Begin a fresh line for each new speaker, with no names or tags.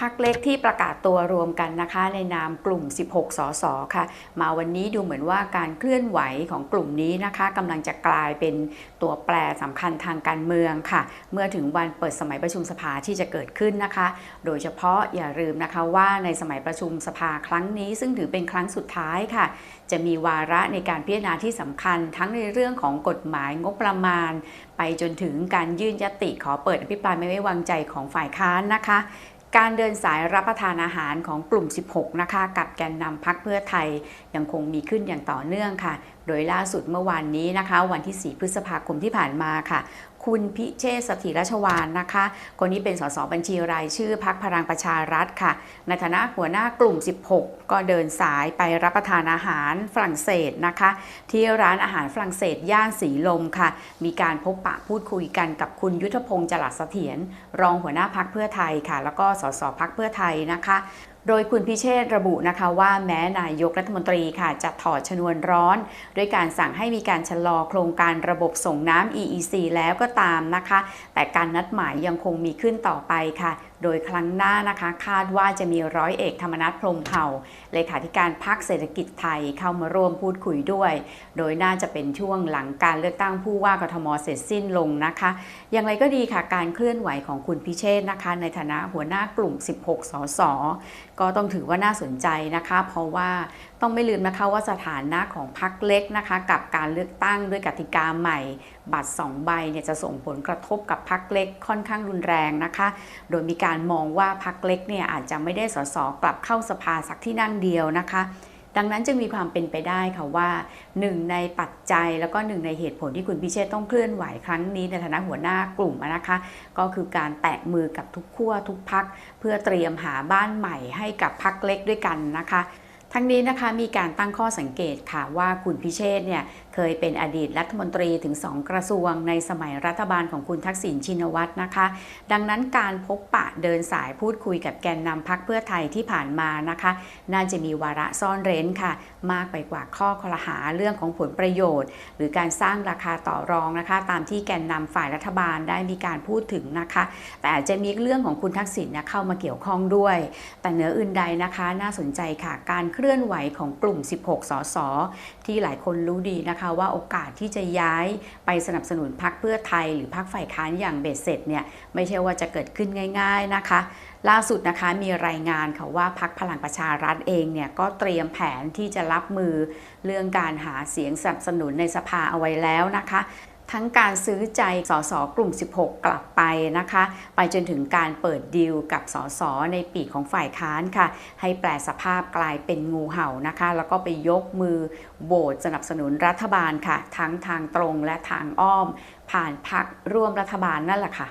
พักเล็กที่ประกาศตัวรวมกันนะคะ ในนามกลุ่ม 16 สส ค่ะ มาวันนี้ดูเหมือนว่าการเคลื่อนไหวของกลุ่มนี้นะคะกำลังจะกลายเป็นตัวแปรสำคัญทางการเมืองค่ะ เมื่อถึงวันเปิดสมัยประชุมสภาที่จะเกิดขึ้นนะคะ โดยเฉพาะอย่าลืมนะคะว่าในสมัยประชุมสภาครั้งนี้ ซึ่งถือเป็นครั้งสุดท้ายค่ะ จะมีวาระในการพิจารณาที่สำคัญ ทั้งในเรื่องของกฎหมายงบประมาณ ไปจนถึงการยื่นยติขอเปิดอภิปรายไม่ไว้วางใจของฝ่ายค้านนะคะ การเดินสายรับประทานอาหารของกลุ่ม 16 นะคะ กับแกนนำพักเพื่อไทยยังคงมีขึ้นอย่างต่อเนื่องค่ะ โดยล่าสุดเมื่อวานนี้นะคะ วันที่ 4 พฤษภาคมที่ผ่านมาค่ะ คุณพิเชษฐ์สถิรชวานนะคะ คนนี้เป็นสสบัญชีรายชื่อพักพลังประชารัฐค่ะ ในฐานะหัวหน้ากลุ่ม 16 ก็เดินสายไปรับประทานอาหารฝรั่งเศสนะคะ ที่ร้านอาหารฝรั่งเศสย่านสีลมค่ะ มีการพบปะพูดคุยกันกับคุณยุทธพงศ์จรัสเสถียรรองหัวหน้าพักเพื่อไทยค่ะ แล้วก็สสพักเพื่อไทยนะคะ โดยคุณพิเชษระบุนะคะว่าแม้นายกรัฐมนตรีค่ะจะถอดชนวนร้อน ด้วยการสั่งให้มีการชะลอโครงการระบบส่งน้ำ EEC แล้วก็ตามนะคะ แต่การนัดหมายยังคงมีขึ้นต่อไปค่ะโดยครั้งหน้านะคะคาดว่าจะมีร้อยเอกธรรมนัฐพรมเผ่าเลขาธิการพรรคเศรษฐกิจไทยเข้ามาร่วมพูดคุยด้วย โดยน่าจะเป็นช่วงหลังการเลือกตั้งผู้ว่ากทมเสร็จสิ้นลงนะคะ อย่างไรก็ดีค่ะการเคลื่อนไหวของคุณพิเชษฐ์นะคะ ในฐานะหัวหน้ากลุ่ม 16 สส ก็ต้องถือว่าน่าสนใจนะคะ เพราะว่าต้องไม่ลืมนะคะว่าสถานะของพรรคเล็กนะคะ กับการเลือกตั้งด้วยกติกาใหม่ บัตร 2 ใบเนี่ยจะส่งผลกระทบกับพรรคเล็กค่อนข้างรุนแรงนะคะ โดยมีการมองว่าพรรคเล็กเนี่ยอาจจะไม่ได้สสกลับเข้าสภาสักที่นั่งเดียวนะคะ ดังนั้นจึงมีความเป็นไปได้ค่ะว่าหนึ่งในปัจจัยแล้วก็หนึ่งในเหตุผลที่คุณพิเชษต้องเคลื่อนไหวครั้งนี้ในฐานะหัวหน้ากลุ่มนะคะ ก็คือการแตะมือกับทุกขั้วทุกพักเพื่อเตรียมหาบ้านใหม่ให้กับพักเล็กด้วยกันนะคะ ทั้งนี้นะคะมีการตั้งข้อสังเกตค่ะว่าคุณพิเชษเนี่ยเคยเป็นอดีตรัฐมนตรีถึง 2 กระทรวงในสมัยรัฐบาลของคุณทักษิณชินวัตรนะคะ ดังนั้นการพบปะเดินสายพูดคุยกับแกนนำพักเพื่อไทยที่ผ่านมานะคะ น่าจะมีวาระซ่อนเร้นค่ะ มากไปกว่าข้อคอรหาเรื่องของผลประโยชน์ หรือการสร้างราคาต่อรองนะคะ ตามที่แกนนำฝ่ายรัฐบาลได้มีการพูดถึงนะคะ แต่อาจจะมีเรื่องของคุณทักษิณเเข้ามาเกี่ยวข้องด้วย แต่เหนืออื่นใดนะคะ น่าสนใจค่ะการเคลื่อนลื่อนไหวของกลุ่ม 16 สส ที่หลายคนรู้ดีนะคะว่าโอกาสที่จะย้ายไปสนับสนุนพรรคเพื่อไทย หรือพรรคฝ่ายค้านอย่างเบ็ดเสร็จเนี่ยไม่ใช่ว่าจะเกิดขึ้นง่าย ๆนะคะ ล่าสุดนะคะมีรายงานค่ะว่าพักพลังประชารัฐเองเนี่ยก็เตรียมแผนที่จะรับมือเรื่องการหาเสียงสนับสนุนในสภาเอาไว้แล้วนะคะ ทั้งการซื้อใจสสกลุ่ม 16 กลับไปนะคะ ไปจนถึงการเปิดดีลกับสสในปีกของฝ่ายค้านค่ะ ให้แปลสภาพกลายเป็นงูเห่านะคะ แล้วก็ไปยกมือโหวตสนับสนุนรัฐบาลค่ะ ทั้งทางตรงและทางอ้อม ผ่านพักร่วมรัฐบาลนั่นแหละค่ะ